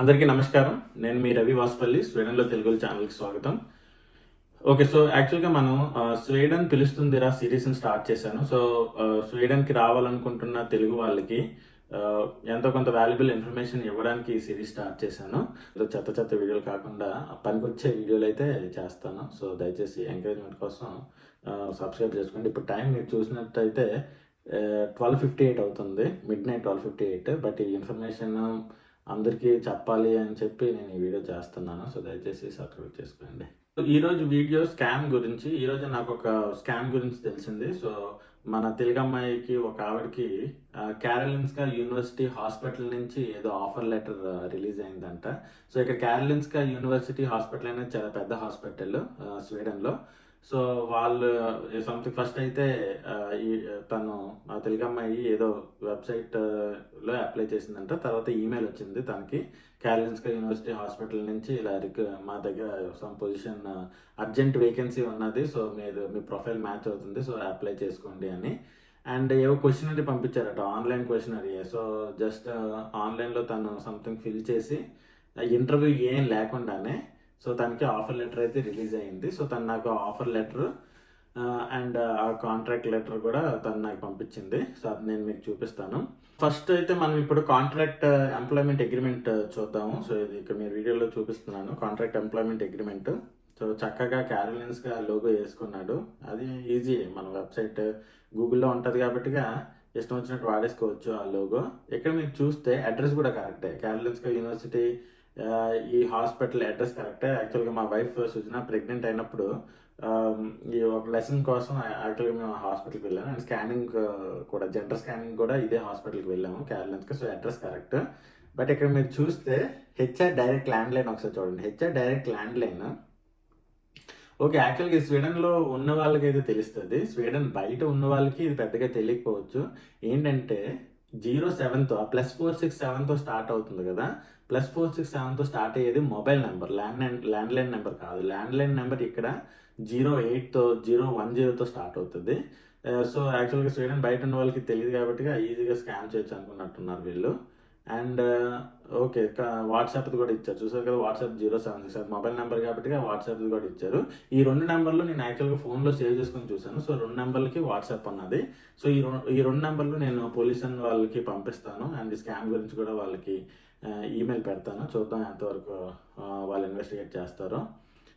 అందరికీ నమస్కారం. నేను మీ రవి వాసుపల్లి స్వీడన్లో తెలుగు ఛానల్కి స్వాగతం. ఓకే సో యాక్చువల్గా మనం స్వీడన్ పిలుస్తుందిరా సిరీస్ని స్టార్ట్ చేశాను. సో స్వీడన్కి రావాలనుకుంటున్న తెలుగు వాళ్ళకి ఎంతో కొంత వాల్యుబుల్ ఇన్ఫర్మేషన్ ఇవ్వడానికి ఈ సిరీస్ స్టార్ట్ చేశాను. చెత్త చెత్త వీడియోలు కాకుండా పనికొచ్చే వీడియోలు అయితే చేస్తాను. సో దయచేసి ఎంకరేజ్మెంట్ కోసం సబ్స్క్రైబ్ చేసుకోండి. ఇప్పుడు టైం మీరు చూసినట్టయితే ట్వెల్వ్ ఫిఫ్టీ ఎయిట్ అవుతుంది. Midnight twelve fifty eight but ఈ ఇన్ఫర్మేషన్ అందరికీ చెప్పాలి అని చెప్పి నేను ఈ వీడియో చేస్తున్నాను. సో దయచేసి సబ్స్క్రైబ్ చేసుకోండి. సో ఈరోజు వీడియో స్కామ్ గురించి ఈరోజు నాకు ఒక స్కామ్ గురించి తెలిసింది. సో మన తెలుగమ్మాయికి ఒక ఆవిడకి క్యారలిన్స్కా యూనివర్సిటీ హాస్పిటల్ నుంచి ఏదో ఆఫర్ లెటర్ రిలీజ్ అయిందంట. సో ఇక్కడ క్యారలిన్స్కా యూనివర్సిటీ హాస్పిటల్ అనేది చాలా పెద్ద హాస్పిటల్ స్వీడన్లో సో వాళ్ళు సంథింగ్ ఫస్ట్ అయితే ఈ తను ఆ తెలుగమ్మాయి ఏదో వెబ్సైట్లో అప్లై చేసిందంట. తర్వాత ఈమెయిల్ వచ్చింది తనకి. క్యారలిన్స్కా యూనివర్సిటీ హాస్పిటల్ నుంచి ఇలా మా దగ్గర సమ్ పొజిషన్ అర్జెంట్ వేకెన్సీ ఉన్నది. సో మీరు మీ ప్రొఫైల్ మ్యాచ్ అవుతుంది. సో అప్లై చేసుకోండి అని. అండ్ ఏవో క్వశ్చనరీ పంపించారట. ఆన్లైన్ క్వశ్చనరీ సో జస్ట్ ఆన్లైన్లో తను సంథింగ్ ఫిల్ చేసి ఇంటర్వ్యూ ఏం లేకుండానే సో తనకి ఆఫర్ లెటర్ అయితే రిలీజ్ అయ్యింది సో తను నాకు ఆఫర్ లెటర్ అండ్ ఆ కాంట్రాక్ట్ లెటర్ కూడా తను నాకు పంపించింది. సో అది నేను మీకు చూపిస్తాను. ఫస్ట్ అయితే మనం ఇప్పుడు కాంట్రాక్ట్ ఎంప్లాయ్మెంట్ అగ్రిమెంట్ చూద్దాము. సో ఇది ఇక్కడ మీరు వీడియోలో చూపిస్తున్నాను. Contract employment agreement. సో చక్కగా క్యారోలిన్స్గా లోగో వేసుకున్నాడు. అది ఈజీ. మన వెబ్సైట్ గూగుల్లో ఉంటుంది కాబట్టిగా ఇష్టం వచ్చినట్టు వాడేసుకోవచ్చు ఆ లోగో. ఇక్కడ మీరు చూస్తే అడ్రస్ కూడా కరెక్టే. క్యారోలిన్స్కా యూనివర్సిటీ ఈ హాస్పిటల్ అడ్రస్ కరెక్టే. యాక్చువల్గా మా వైఫ్ సుజన ప్రెగ్నెంట్ అయినప్పుడు ఈ ఒక లెసన్ కోసం యాక్చువల్గా మేము హాస్పిటల్కి వెళ్ళాము అండ్ స్కానింగ్ కూడా జెండర్ స్కానింగ్ కూడా ఇదే హాస్పిటల్కి వెళ్ళాము. కేరళకి సో అడ్రస్ కరెక్ట్. బట్ ఇక్కడ మీరు చూస్తే హెచ్ఆర్ డైరెక్ట్ ల్యాండ్ లైన్ ఒకసారి చూడండి. HR direct landline okay యాక్చువల్గా ఈ స్వీడన్లో ఉన్న వాళ్ళకి అయితే తెలుస్తుంది. స్వీడన్ బయట ఉన్న వాళ్ళకి ఇది పెద్దగా తెలియకపోవచ్చు. ఏంటంటే జీరో సెవెన్తో ప్లస్ ఫోర్ సిక్స్ సెవెన్తో స్టార్ట్ అవుతుంది కదా. ప్లస్ ఫోర్ సిక్స్ సెవెన్తో స్టార్ట్ అయ్యేది mobile number landline landline number కాదు. ల్యాండ్ లైన్ నెంబర్ ఇక్కడ జీరో ఎయిట్తో జీరో వన్ జీరోతో స్టార్ట్ అవుతుంది. Uh, సో యాక్చువల్గా స్వీడన్ బయట ఉన్న వాళ్ళకి తెలియదు కాబట్టి ఈజీగా స్కామ్ చేయొచ్చు అనుకున్నట్టున్నారు వీళ్ళు. అండ్ uh, ఓకే వాట్సాప్ కూడా ఇచ్చారు. చూసారు కదా WhatsApp zero seven six mobile number కాబట్టి వాట్సాప్ కూడా ఇచ్చారు. ఈ రెండు నెంబర్లు నేను యాక్చువల్గా ఫోన్లో సేవ్ చేసుకొని చూశాను. సో రెండు నెంబర్లకి వాట్సాప్ ఉన్నది సో ఈ ఈ రెండు నెంబర్లు నేను పోలీస్ వాళ్ళకి పంపిస్తాను. అండ్ స్కామ్ గురించి కూడా వాళ్ళకి uh, ఈమెయిల్ పెడతాను. చూద్దాం ఎంతవరకు uh, వాళ్ళు ఇన్వెస్టిగేట్ చేస్తారో.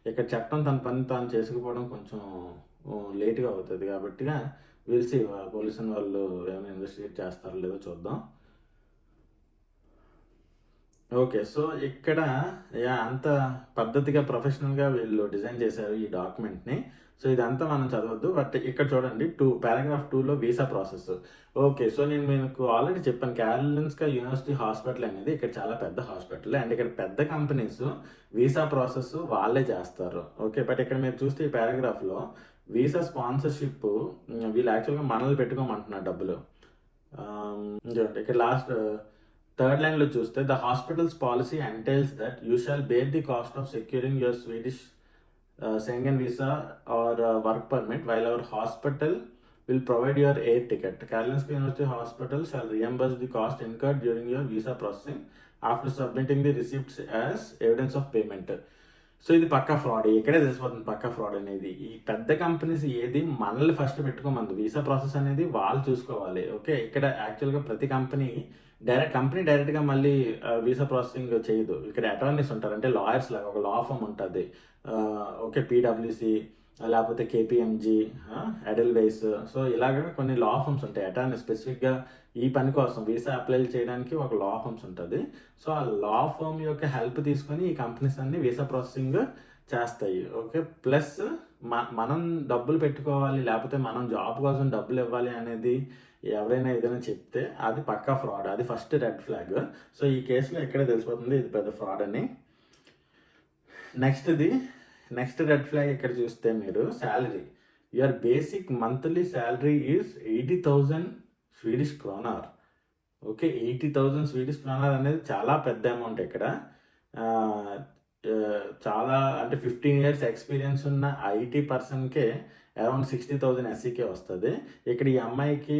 ఇక్కడ చట్టం తన పని తాను చేసుకుపోవడం కొంచెం లేట్గా అవుతుంది. కాబట్టి పిలిచి పోలీసు వాళ్ళు ఏమైనా ఇన్వెస్టిగేట్ చేస్తారో లేదో చూద్దాం. ఓకే సో ఇక్కడ యా అంత పద్ధతిగా ప్రొఫెషనల్గా వీళ్ళు డిజైన్ చేశారు ఈ డాక్యుమెంట్ని. సో ఇదంతా మనం చదవద్దు బట్ ఇక్కడ చూడండి టూ పారాగ్రాఫ్ టూలో వీసా ప్రాసెస్. ఓకే సో నేను మీకు ఆల్రెడీ చెప్పాను క్యారలిన్స్కా యూనివర్సిటీ హాస్పిటల్ అనేది ఇక్కడ చాలా పెద్ద హాస్పిటల్. అండ్ ఇక్కడ పెద్ద కంపెనీస్ వీసా ప్రాసెస్ వాళ్ళే చేస్తారు. ఓకే బట్ ఇక్కడ మీరు చూస్తే ఈ పారాగ్రాఫ్లో వీసా స్పాన్సర్షిప్ వీళ్ళు యాక్చువల్గా మనల్ని పెట్టుకోమంటున్నారు డబ్బులు. ఇక్కడ లాస్ట్ థర్డ్ లైన్లో చూస్తే the hospital's policy entails that you shall bear the cost of securing your Swedish Schengen visa or work permit while our hospital will provide your air ticket. Karolinska University Hospital shall reimburse the cost incurred during your visa processing after submitting the receipts as evidence of payment. So ఇది పక్కా fraud ఇక్కడే తెలిసిపోతుంది పక్కా fraud అనేది. ఈ పెద్ద companies ఏది మనల్ని first పెట్టుకోమంది. Visa process అనేది వాళ్ళు చూసుకోవాలి. ఓకే ఇక్కడ యాక్చువల్గా ప్రతి కంపెనీ డైరెక్ట్ కంపెనీ డైరెక్ట్గా మళ్ళీ వీసా ప్రాసెసింగ్ చేయదు. ఇక్కడ అటార్నీస్ ఉంటారు. అంటే లాయర్స్ లాగా ఒక లా ఫర్మ్ ఉంటుంది. ఓకే పీడబ్ల్యూసి లేకపోతే కేపీఎంజీ ఎడల్వైస్ సో ఇలాగ కొన్ని లా ఫర్మ్స్ ఉంటాయి. అటార్నీ స్పెసిఫిక్గా ఈ పని కోసం వీసా అప్లై చేయడానికి ఒక లా ఫర్మ్స్ ఉంటుంది. సో ఆ లా ఫర్మ్ యొక్క హెల్ప్ తీసుకొని ఈ కంపెనీస్ అన్ని వీసా ప్రాసెసింగ్ చేస్తాయి. ఓకే ప్లస్ మనం డబ్బులు పెట్టుకోవాలి లేకపోతే మనం జాబ్ కోసం డబ్బులు ఇవ్వాలి అనేది ఎవరైనా ఏదైనా చెప్తే అది పక్కా ఫ్రాడ్. అది ఫస్ట్ రెడ్ ఫ్లాగ్ సో ఈ కేసులో ఎక్కడే తెలిసిపోతుంది? ఇది పెద్ద ఫ్రాడ్ అని. నెక్స్ట్ది నెక్స్ట్ రెడ్ ఫ్లాగ్ ఇక్కడ చూస్తే మీరు? Salary your basic monthly salary is eighty thousand Swedish kronor okay eighty thousand Swedish kronor అనేది చాలా పెద్ద అమౌంట్ ఇక్కడ. చాలా అంటే ఫిఫ్టీన్ ఇయర్స్ ఎక్స్పీరియన్స్ ఉన్న ఐటీ పర్సన్కే అరౌండ్ సిక్స్టీ థౌజండ్ ఎస్సీకే వస్తుంది. ఇక్కడ ఈ అమ్మాయికి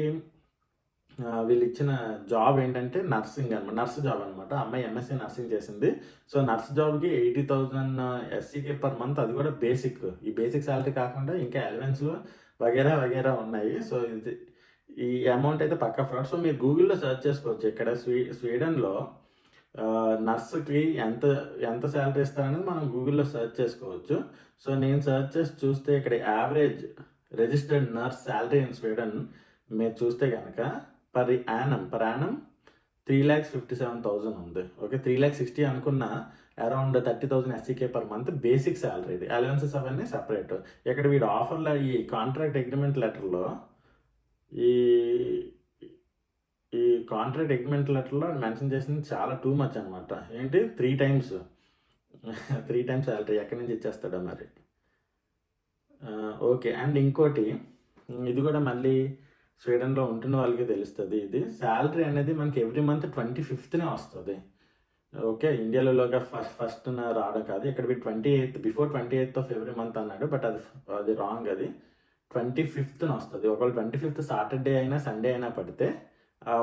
వీళ్ళు ఇచ్చిన జాబ్ ఏంటంటే నర్సింగ్ అనమాట నర్స్ జాబ్ అనమాట అమ్మాయి ఎంఎస్సీ నర్సింగ్ చేసింది. సో నర్స్ జాబ్కి ఎయిటీ థౌజండ్ ఎస్సీకి పర్ మంత్ అది కూడా బేసిక్ ఈ బేసిక్ శాలరీ కాకుండా ఇంకా అలవెన్స్లు వగేరా వగేరా ఉన్నాయి. సో ఇది ఈ అమౌంట్ అయితే పక్కా ఫ్రాడ్ సో మీరు గూగుల్లో సెర్చ్ చేసుకోవచ్చు. ఇక్కడ స్వీ స్వీడన్లో నర్స్కి ఎంత ఎంత శాలరీ ఇస్తారనేది మనం గూగుల్లో సెర్చ్ చేసుకోవచ్చు. సో నేను సెర్చ్ చేసి చూస్తే ఇక్కడ average registered nurse salary in Sweden మీరు చూస్తే కనుక per annum per annum three lakhs fifty seven thousand ఉంది. ఓకే త్రీ ల్యాక్స్ సిక్స్టీ అనుకున్న అరౌండ్ థర్టీ థౌసండ్ ఎస్సీకే పర్ మంత్ బేసిక్ సాలరీ ఇది. అలవెన్సెస్ అవన్నీ సపరేట్ ఇక్కడ వీడు ఆఫర్లో ఈ కాంట్రాక్ట్ అగ్రిమెంట్ లెటర్లో ఈ ఈ కాంట్రాక్ట్ అగ్రిమెంట్ లెటర్లో మెన్షన్ చేసింది చాలా టూ మచ్ అనమాట ఏంటి? Three times three times salary ఎక్కడి నుంచి ఇచ్చేస్తాడో మరి. Uh, ఓకే అండ్ ఇంకోటి ఇది కూడా మళ్ళీ స్వీడన్లో ఉంటున్న వాళ్ళకి తెలుస్తుంది ఇది. శాలరీ అనేది మనకి ఎవ్రీ మంత్ ట్వంటీ ఫిఫ్త్నే వస్తుంది. ఓకే ఇండియాలోగా ఫస్ట్ ఫస్ట్ రావడం కాదు. ఇక్కడ twenty eighth before twenty eighth of every month అన్నాడు బట్ అది అది రాంగ్ అది. ట్వంటీ ఫిఫ్త్న వస్తుంది. ఒకవేళ ట్వంటీ ఫిఫ్త్ సాటర్డే అయినా సండే అయినా పడితే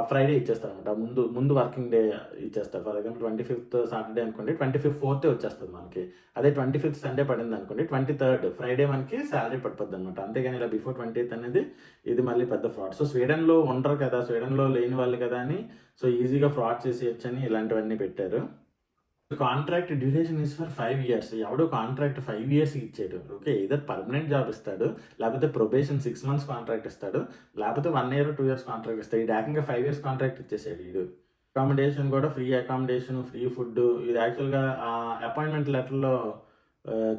ఫ్రైడే ఇచ్చేస్తారు అనమాట ముందు ముందు వర్కింగ్ డే ఇచ్చేస్తారు. For example twenty fifth Saturday అనుకోండి ట్వంటీ ఫిఫ్త్ ఫోర్త్ వచ్చేస్తుంది మనకి. అదే ట్వంటీ ఫిఫ్త్ సండే పడింది అనుకోండి ట్వంటీ థర్డ్ ఫ్రైడే మనకి శాలరీ పడిపోద్ది అనమాట అంతేగాని ఇలా బిఫోర్ ట్వంటీ ఎయిత్ అనేది ఇది మళ్ళీ పెద్ద ఫ్రాడ్ సో స్వీడన్లో ఉండరు కదా స్వీడన్లో లేని వాళ్ళు కదా అని సో ఈజీగా ఫ్రాడ్ చేసేయచ్చని ఇలాంటివన్నీ పెట్టారు. Contract duration is for five years ఎవడో కాంట్రాక్ట్ ఫైవ్ ఇయర్స్ ఇచ్చాడు. ఓకే ఇదర్ పర్మనెంట్ జాబ్ ఇస్తాడు లేకపోతే ప్రొబేషన్ సిక్స్ మంత్స్ కాంట్రాక్ట్ ఇస్తాడు లేకపోతే one year two years contract ఇస్తాడు. ఇది ఏకంగా ఫైవ్ ఇయర్స్ కాంట్రాక్ట్ ఇచ్చేసాడు వీడు. అకామిడేషన్ కూడా ఫ్రీ అకామిడేషన్ ఫ్రీ ఫుడ్ ఇది యాక్చువల్గా అపాయింట్మెంట్ లెటర్లో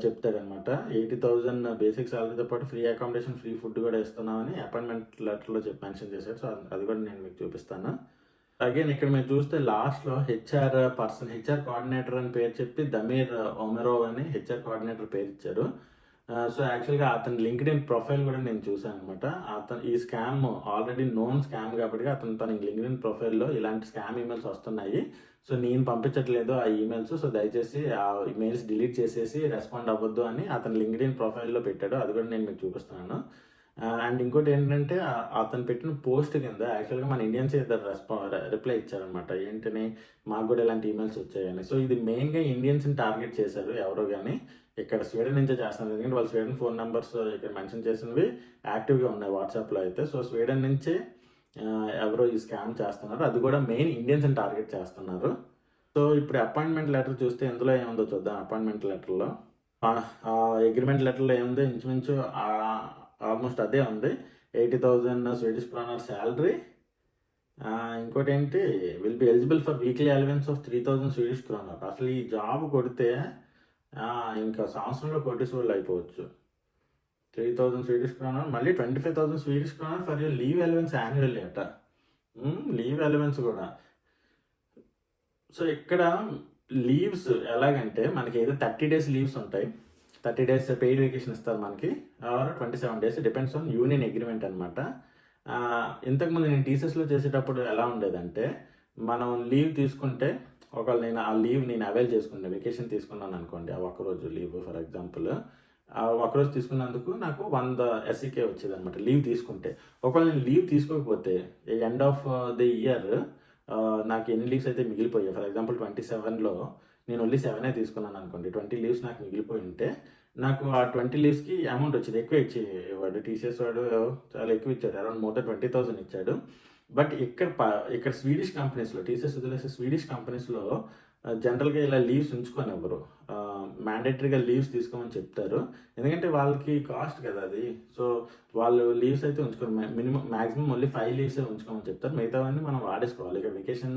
చెప్తాడనమాట ఎయిటీ థౌజండ్ బేసిక్ సాలరీతో పాటు ఫ్రీ అకామిడేషన్ ఫ్రీ ఫుడ్ కూడా ఇస్తున్నామని అపాయింట్మెంట్ లెటర్లో చెప్పి మెన్షన్ చేశాడు. సో అది కూడా నేను మీకు చూపిస్తాను. అగైన్ ఇక్కడ మీరు చూస్తే లాస్ట్లో హెచ్ఆర్ పర్సన్ హెచ్ఆర్ కోఆర్డినేటర్ అని పేరు చెప్పి దమీర్ ఒమెరోవ్ అని హెచ్ఆర్ కోఆర్డినేటర్ పేరు ఇచ్చారు. Uh, సో యాక్చువల్గా అతని లింక్డ్ ఇన్ ప్రొఫైల్ కూడా నేను చూశాను అనమాట అతను ఈ స్కామ్ ఆల్రెడీ నోన్ స్కామ్ కాబట్టి అతను తన లింక్డ్ ఇన్ ప్రొఫైల్లో ఇలాంటి స్కామ్ ఈమెయిల్స్ వస్తున్నాయి. సో నేను పంపించట్లేదు ఆ ఈమెయిల్స్ సో దయచేసి ఆ ఈమెయిల్స్ డిలీట్ చేసేసి రెస్పాండ్ అవ్వద్దు అని అతను లింక్డ్ ఇన్ ప్రొఫైల్లో పెట్టాడు. అది కూడా నేను మీకు చూపిస్తున్నాను. అండ్ ఇంకోటి ఏంటంటే అతను పెట్టిన పోస్ట్ కింద యాక్చువల్గా మన ఇండియన్స్ ఇద్దరు రెస్పా రిప్లై ఇచ్చారనమాట. ఏంటని మాకు కూడా ఇలాంటి ఈమెయిల్స్ వచ్చాయని. సో ఇది మెయిన్గా ఇండియన్స్ని టార్గెట్ చేశారు ఎవరో కానీ ఇక్కడ స్వీడన్ నుంచే చేస్తున్నారు. ఎందుకంటే వాళ్ళు స్వీడన్ ఫోన్ నెంబర్స్ ఇక్కడ మెన్షన్ చేసినవి యాక్టివ్గా ఉన్నాయి వాట్సాప్లో అయితే. సో స్వీడన్ నుంచే ఎవరో ఈ స్కామ్ చేస్తున్నారు. అది కూడా మెయిన్ ఇండియన్స్ని టార్గెట్ చేస్తున్నారు. సో ఇప్పుడు అపాయింట్మెంట్ లెటర్ చూస్తే ఎందులో ఏముందో చూద్దాం. అపాయింట్మెంట్ లెటర్లో. అగ్రిమెంట్ లెటర్లో ఏముందో ఇంచుమించు ఆల్మోస్ట్ అదే ఉంది. Eighty thousand Swedish kronor salary. ఇంకోటి ఏంటి will be eligible for weekly allowance of three thousand Swedish kronor. అసలు ఈ జాబ్ కొడితే ఇంకా సంవత్సరంలో కోటీశ్వరులు అయిపోవచ్చు. త్రీ థౌజండ్ స్వీడిష్ క్రోనర్ మళ్ళీ twenty five thousand Swedish kronor for your leave allowance annual అట లీవ్ అలవెన్స్ కూడా. సో ఇక్కడ లీవ్స్ ఎలాగంటే మనకి ఏదో థర్టీ డేస్ లీవ్స్ ఉంటాయి. థర్టీ డేస్ పెయిడ్ వెకేషన్ ఇస్తారు మనకి. Or twenty seven days depends on union agreement అనమాట ఇంతకుముందు నేను టీసెస్లో చేసేటప్పుడు ఎలా ఉండేదంటే మనం లీవ్ తీసుకుంటే ఒకవేళ నేను ఆ లీవ్ నేను అవైల్ చేసుకుంటే వెకేషన్ తీసుకున్నాను అనుకోండి ఆ ఒక్కరోజు లీవ్ ఫర్ ఎగ్జాంపుల్ ఆ ఒకరోజు తీసుకున్నందుకు నాకు వంద ఎస్సీకే వచ్చేది అనమాట లీవ్ తీసుకుంటే. ఒకవేళ నేను లీవ్ తీసుకోకపోతే ఎండ్ ఆఫ్ ది ఇయర్ నాకు ఎన్ని లీవ్స్ అయితే మిగిలిపోయాయి ఫర్ ఎగ్జాంపుల్ ట్వంటీ సెవెన్లో నేను ఓన్లీ సెవెనే తీసుకున్నాను అనుకోండి ట్వంటీ లీవ్స్ నాకు మిగిలిపోయి ఉంటే నాకు ఆ ట్వంటీ లీవ్స్కి అమౌంట్ వచ్చింది ఎక్కువ ఇచ్చి వాడు టీసీఎస్ వాడు చాలా ఎక్కువ ఇచ్చాడు. Around more than twenty thousand ఇచ్చాడు. బట్ ఇక్కడ ఇక్కడ స్వీడిష్ కంపెనీస్లో టీసీఎస్ వదిలేసే స్వీడిష్ కంపెనీస్లో జనరల్గా ఇలా లీవ్స్ ఉంచుకొని ఎవరు మ్యాండేటరీగా లీవ్స్ తీసుకోమని చెప్తారు. ఎందుకంటే వాళ్ళకి కాస్ట్ కదా అది. సో వాళ్ళు లీవ్స్ అయితే ఉంచుకోరు. Minimum maximum only five leaves ఉంచుకోమని చెప్తారు. మిగతావన్నీ మనం వాడేసుకోవాలి. ఇక వెకేషన్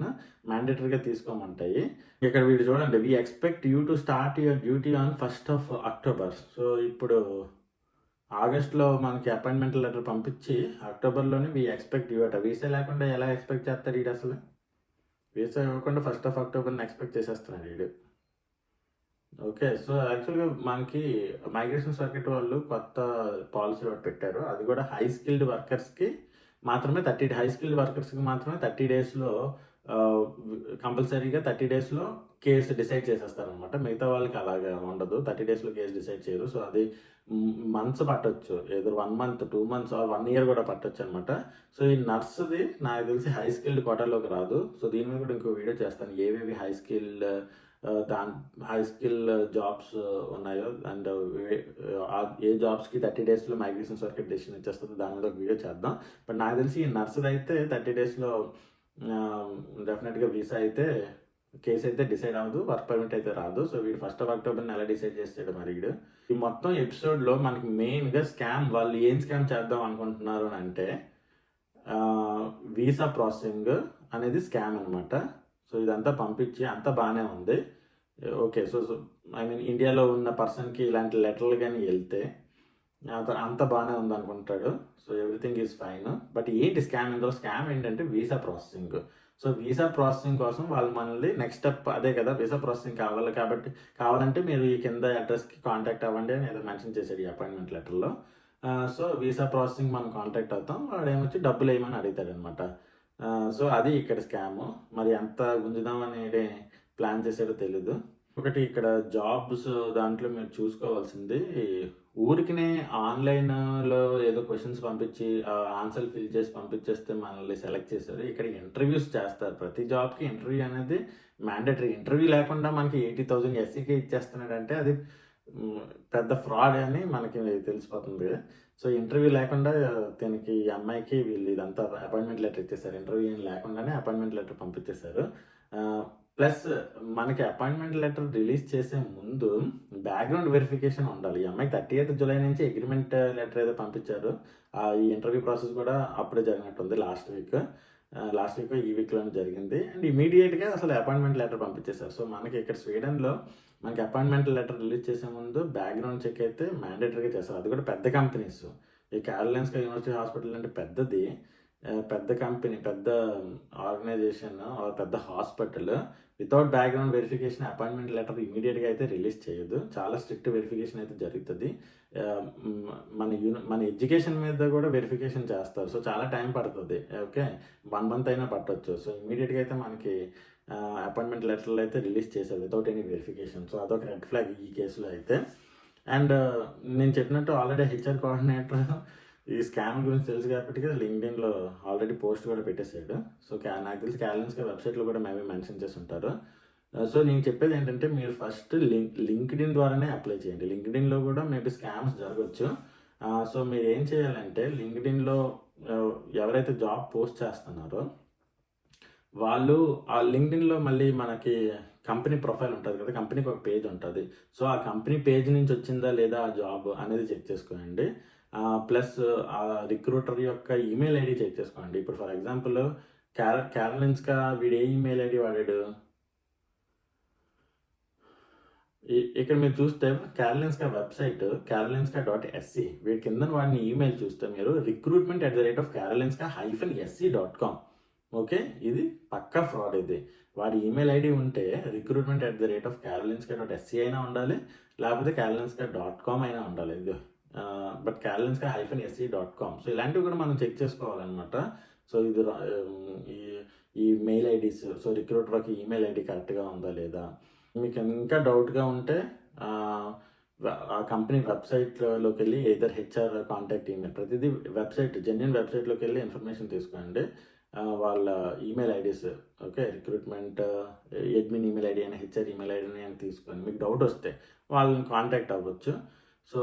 మ్యాండేటరీగా తీసుకోమంటాయి. ఇక్కడ వీడు చూడండి we expect you to start your duty on first of October so ఇప్పుడు ఆగస్ట్లో మనకి అపాయింట్మెంట్ లెటర్ పంపించి అక్టోబర్లోనే వి ఎక్స్పెక్ట్ యువట వీసా లేకుండా ఎలా ఎక్స్పెక్ట్ చేస్తారు వీడు అసలు? వీసా ఇవ్వకుండా ఫస్ట్ ఆఫ్ అక్టోబర్ని ఎక్స్పెక్ట్ చేసేస్తున్నాడు వీడు ఓకే సో యాక్చువల్గా మనకి మైగ్రేషన్ సర్కిట్ వాళ్ళు కొత్త పాలసీ ఒకటి పెట్టారు. అది కూడా హై స్కిల్డ్ వర్కర్స్కి మాత్రమే థర్టీ హై స్కిల్డ్ వర్కర్స్కి మాత్రమే థర్టీ డేస్లో కంపల్సరీగా థర్టీ డేస్లో కేసు డిసైడ్ చేసేస్తారనమాట మిగతా వాళ్ళకి అలాగా ఉండదు. థర్టీ డేస్లో కేసు డిసైడ్ చేయరు. సో అది మంత్స్ పట్టొచ్చు. ఏదో one month two months or one year కూడా పట్టొచ్చు అనమాట సో ఈ నర్స్ది నాకు తెలిసి హై స్కిల్డ్ కోటాలోకి రాదు. సో దీని మీద కూడా ఇంకో వీడియో చేస్తాను. ఏవేవి హై స్కిల్డ్ దాని హై స్కిల్ జాబ్స్ ఉన్నాయో అండ్ ఏ జాబ్స్కి థర్టీ డేస్లో మైగ్రేషన్ సర్కిట్ డెసిషన్ ఇచ్చేస్తుంది దాని మీద ఒక వీడియో చేద్దాం. బట్ నాకు తెలిసి ఈ నర్సుది అయితే థర్టీ డేస్లో డెఫినెట్గా వీసా అయితే కేసు అయితే డిసైడ్ అవ్వదు వర్క్ పర్మిట్ అయితే రాదు. సో వీడు ఫస్ట్ ఆఫ్ అక్టోబర్ నెల డిసైడ్ చేస్తాడు మరి వీడు ఈ మొత్తం ఎపిసోడ్లో మనకి మెయిన్గా స్కామ్ వాళ్ళు ఏం స్కామ్ చేద్దాం అనుకుంటున్నారు అని అంటే వీసా ప్రాసెసింగ్ అనేది స్కామ్ అనమాట సో ఇదంతా పంపించి అంతా బాగానే ఉంది. Okay so so I mean ఇండియాలో ఉన్న పర్సన్కి ఇలాంటి లెటర్లు కానీ వెళ్తే అంత అంత బాగానే ఉంది అనుకుంటాడు. So everything is fine but ఏంటి స్కామ్ ఇందులో? స్కామ్ ఏంటంటే visa processing so visa processing కోసం వాళ్ళు మనల్ని నెక్స్ట్ స్టెప్ అదే కదా వీసా ప్రాసెసింగ్ కావాలి కాబట్టి కావాలంటే మీరు ఈ కింద అడ్రస్కి కాంటాక్ట్ అవ్వండి అని ఏదో మెన్షన్ చేశాడు ఈ అపాయింట్మెంట్ లెటర్లో సో వీసా ప్రాసెసింగ్ మనం కాంటాక్ట్ అవుతాం. వాడు ఏమొచ్చి డబ్బులు వేయమని అడుగుతాడు అనమాట సో అది ఇక్కడ స్కామ్ మరి ఎంత గుంజుదాం అనేది ప్లాన్ చేసాడో తెలీదు. ఒకటి ఇక్కడ జాబ్స్ దాంట్లో మీరు చూసుకోవాల్సింది ఊరికినే ఆన్లైన్లో ఏదో క్వశ్చన్స్ పంపించి ఆన్సర్ ఫిల్ చేసి పంపించేస్తే మనల్ని సెలెక్ట్ చేశారు. ఇక్కడ ఇంటర్వ్యూస్ చేస్తారు. ప్రతి జాబ్కి ఇంటర్వ్యూ అనేది మ్యాండేటరీ ఇంటర్వ్యూ లేకుండా మనకి ఎయిటీ థౌజండ్ ఎస్సీకి ఇచ్చేస్తున్నాడంటే అది పెద్ద ఫ్రాడ్ అని మనకి తెలిసిపోతుంది. సో ఇంటర్వ్యూ లేకుండా దీనికి ఈ అమ్మాయికి వీళ్ళు ఇదంతా అపాయింట్మెంట్ లెటర్ ఇచ్చేసారు ఇంటర్వ్యూ ఏం లేకుండానే అపాయింట్మెంట్ లెటర్ పంపించేశారు. ప్లస్ మనకి అపాయింట్మెంట్ లెటర్ రిలీజ్ చేసే ముందు బ్యాక్గ్రౌండ్ వెరిఫికేషన్ ఉండాలి. ఈ అమ్మాయి థర్టీ ఎయిత్ జూలై నుంచి అగ్రిమెంట్ లెటర్ ఏదో పంపించారు. ఆ ఈ ఇంటర్వ్యూ ప్రాసెస్ కూడా అప్పుడే జరిగినట్టుంది లాస్ట్ వీక్. లాస్ట్ వీక్ ఈ వీక్లోనే జరిగింది. అండ్ ఇమీడియట్గా అసలు అపాయింట్మెంట్ లెటర్ పంపించేశారు. సో మనకి ఇక్కడ స్వీడన్లో మనకి అపాయింట్మెంట్ లెటర్ రిలీజ్ చేసే ముందు బ్యాక్గ్రౌండ్ చెక్ అయితే మ్యాండేటరీగా చేస్తారు. అది కూడా పెద్ద కంపెనీస్. ఈ క్యారోలైన్స్కా యూనివర్సిటీ హాస్పిటల్ అంటే పెద్దది. పెద్ద కంపెనీ పెద్ద ఆర్గనైజేషన్ పెద్ద hospital without background verification appointment letter ఇమీడియట్గా అయితే రిలీజ్ చేయదు చాలా స్ట్రిక్ట్ వెరిఫికేషన్ అయితే జరుగుతుంది. మన యూని మన ఎడ్యుకేషన్ మీద కూడా వెరిఫికేషన్ చేస్తారు. సో చాలా టైం పడుతుంది. ఓకే? వన్ మంత్ అయినా పట్టొచ్చు. సో ఇమీడియట్గా అయితే మనకి అపాయింట్మెంట్ లెటర్లు అయితే రిలీజ్ చేశారు వితౌట్ ఎనీ వెరిఫికేషన్. సో అదొక రెడ్ ఫ్లాగ్ ఈ కేసులో అయితే. అండ్ నేను చెప్పినట్టు ఆల్రెడీ హెచ్ఆర్ కోఆర్డినేటర్ ఈ స్కామ్ గురించి తెలుసు కాబట్టి లింక్డ్ఇన్లో ఆల్రెడీ పోస్ట్ కూడా పెట్టేశాడు. సో క్యా నాకు తెలిసి క్యాలెన్స్గా వెబ్సైట్లో కూడా మేమే మెన్షన్ చేసి ఉంటారు సో నేను చెప్పేది ఏంటంటే మీరు ఫస్ట్ లింక్ లింక్డ్ఇన్ ద్వారానే అప్లై చేయండి. లింక్డ్ఇన్లో కూడా మేబీ స్కామ్స్ జరగచ్చు. సో మీరు ఏం చేయాలంటే లింక్డ్ఇన్లో ఎవరైతే జాబ్ పోస్ట్ చేస్తున్నారో వాళ్ళు ఆ లింక్డ్ఇన్లో మళ్ళీ మనకి కంపెనీ ప్రొఫైల్ ఉంటుంది కదా కంపెనీకి ఒక పేజ్ ఉంటుంది. సో ఆ కంపెనీ పేజ్ నుంచి వచ్చిందా లేదా ఆ జాబ్ అనేది చెక్ చేసుకోండి ప్లస్ ఆ రిక్రూటర్ యొక్క ఈమెయిల్ ఐడి చెక్ చేసుకోండి. ఇప్పుడు ఫర్ ఎగ్జాంపుల్ క్యార క్యారలిన్స్గా వీడు ఏ ఈమెయిల్ ఐడి వాడాడు? ఇక్కడ మీరు చూస్తే Karolinska website Karolinska dot SE వీటి కింద వాడిని ఈమెయిల్ చూస్తే మీరు recruitment at the rate of Karolinska hyphen SE dot com. Okay? ఇది పక్కా ఫ్రాడ్ ఇది. వాడి ఈమెయిల్ ఐడి ఉంటే recruitment at the rate of Karolinska dot SE అయినా ఉండాలి లేకపోతే క్యారలిన్స్కా డాట్ కామ్ అయినా ఉండాలి. ఇది but Karolinska hyphen SE dot com so ఇలాంటివి కూడా మనం చెక్ చేసుకోవాలన్నమాట. సో ఇది ఈ email IDs so రిక్రూటర్కి email ID కరెక్ట్గా ఉందా లేదా? మీకు ఇంకా డౌట్గా ఉంటే ఆ, కంపెనీ వెబ్సైట్లోకి వెళ్ళి ఏదర్ హెచ్ఆర్ కాంటాక్ట్ ఈమెయిల్ ప్రతిదీ వెబ్సైట్ జెన్యున్ వెబ్సైట్లోకి వెళ్ళి ఇన్ఫర్మేషన్ తీసుకోండి. వాళ్ళ email IDs okay recruitment admin email ID అయినా హెచ్ఆర్ ఈమెయిల్ ఐడి అని తీసుకొని మీకు డౌట్ వస్తే వాళ్ళని కాంటాక్ట్ అవ్వచ్చు. సో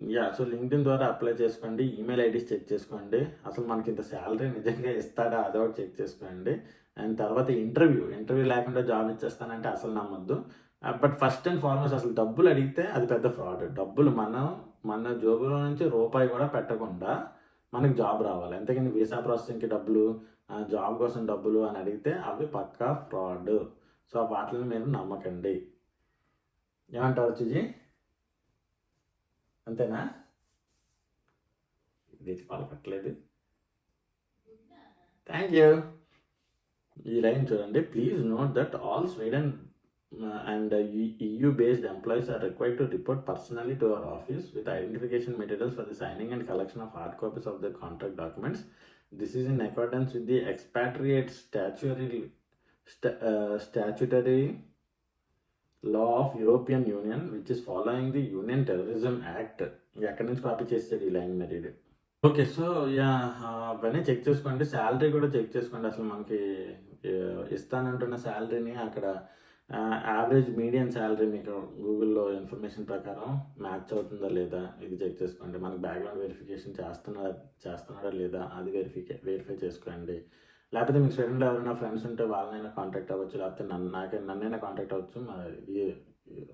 యా సో లింక్డ్ఇన్ ద్వారా అప్లై చేసుకోండి ఈమెయిల్ ఐడీస్ చెక్ చేసుకోండి. అసలు మనకి ఇంత శాలరీ నిజంగా ఇస్తాడా అదొకటి చెక్ చేసుకోండి. అండ్ తర్వాత ఇంటర్వ్యూ ఇంటర్వ్యూ లేకుండా జాబ్ ఇచ్చేస్తానంటే అసలు నమ్మొద్దు. బట్ ఫస్ట్ అండ్ ఫార్మోస్ట్ అసలు డబ్బులు అడిగితే అది పెద్ద ఫ్రాడ్. డబ్బులు మనం మన జోబులో నుంచి రూపాయి కూడా పెట్టకుండా మనకి జాబ్ రావాలి. ఎంతకని వీసా ప్రాసెసింగ్కి డబ్బులు జాబ్ కోసం డబ్బులు అని అడిగితే అవి పక్కా ఫ్రాడ్. సో వాటిని మీరు నమ్మకండి. ఏమంటారు చుజీ? అంతేనా? ఇదైతే వాళ్ళు థ్యాంక్ యూ ఈ లైన్ చూడండి. Please note that all Sweden and EU based employees are require to report personally to our office with identification materials for the signing and collection of hard copies of the contract documents this is in accordance with the expatriate statutory statutory uh, law of European Union which is following the Union terrorism act ఎక్కడి నుంచి copy చేస్తాడు ఈ line మెరీడ్ okay so yeah అవన్నీ check చేసుకోండి. Salary కూడా check చేసుకోండి. అసలు మనకి uh, ఇస్తానంటున్న శాలరీని అక్కడ యావరేజ్ మీడియం శాలరీ మీకు గూగుల్లో ఇన్ఫర్మేషన్ ప్రకారం మ్యాచ్ అవుతుందా లేదా ఇది చెక్ చేసుకోండి. మనకి బ్యాక్గ్రౌండ్ వెరిఫికేషన్ చేస్తున్నా చేస్తున్నాడా లేదా అది వెరిఫికే వెరిఫై చేసుకోండి. లేకపోతే మీకు సెకండ్ ఎవరైనా ఫ్రెండ్స్ ఉంటే వాళ్ళనైనా కాంటాక్ట్ అవ్వచ్చు. లేకపోతే నన్ను నాకే నన్నైనా కాంటాక్ట్ అవ్వచ్చు.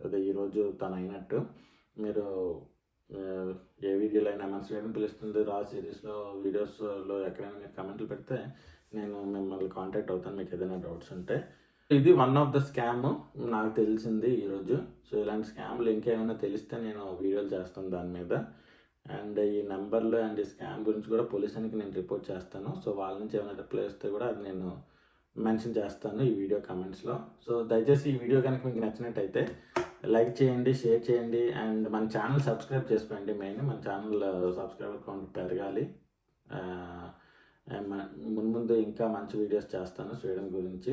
అదే ఈరోజు తను అయినట్టు మీరు ఏ వీడియోలో అయినా మన స్టూడెంట్ పిలుస్తుంది. రా సిరీస్లో వీడియోస్లో ఎక్కడైనా మీరు కమెంట్లు పెడితే నేను మిమ్మల్ని కాంటాక్ట్ అవుతాను. మీకు ఏదైనా డౌట్స్ ఉంటే. ఇది వన్ ఆఫ్ ద స్కామ్ నాకు తెలిసింది ఈరోజు సో ఇలాంటి స్కామ్లు ఇంకేమైనా తెలిస్తే నేను వీడియోలు చేస్తాను దాని మీద. అండ్ ఈ నెంబర్లు అండ్ ఈ స్కామ్ గురించి కూడా పోలీసానికి నేను రిపోర్ట్ చేస్తాను. సో వాళ్ళ నుంచి ఏమైనా రిప్లై వస్తే కూడా అది నేను మెన్షన్ చేస్తాను ఈ వీడియో కమెంట్స్లో. సో దయచేసి ఈ వీడియో కనుక మీకు నచ్చినట్టయితే లైక్ చేయండి షేర్ చేయండి అండ్ మన ఛానల్ సబ్స్క్రైబ్ చేసుకోండి మెయిన్. మన ఛానల్ సబ్స్క్రైబర్ కౌంట్ పెరగాలి. ముందు ముందు ఇంకా మంచి వీడియోస్ చేస్తాను స్వీడన్ గురించి.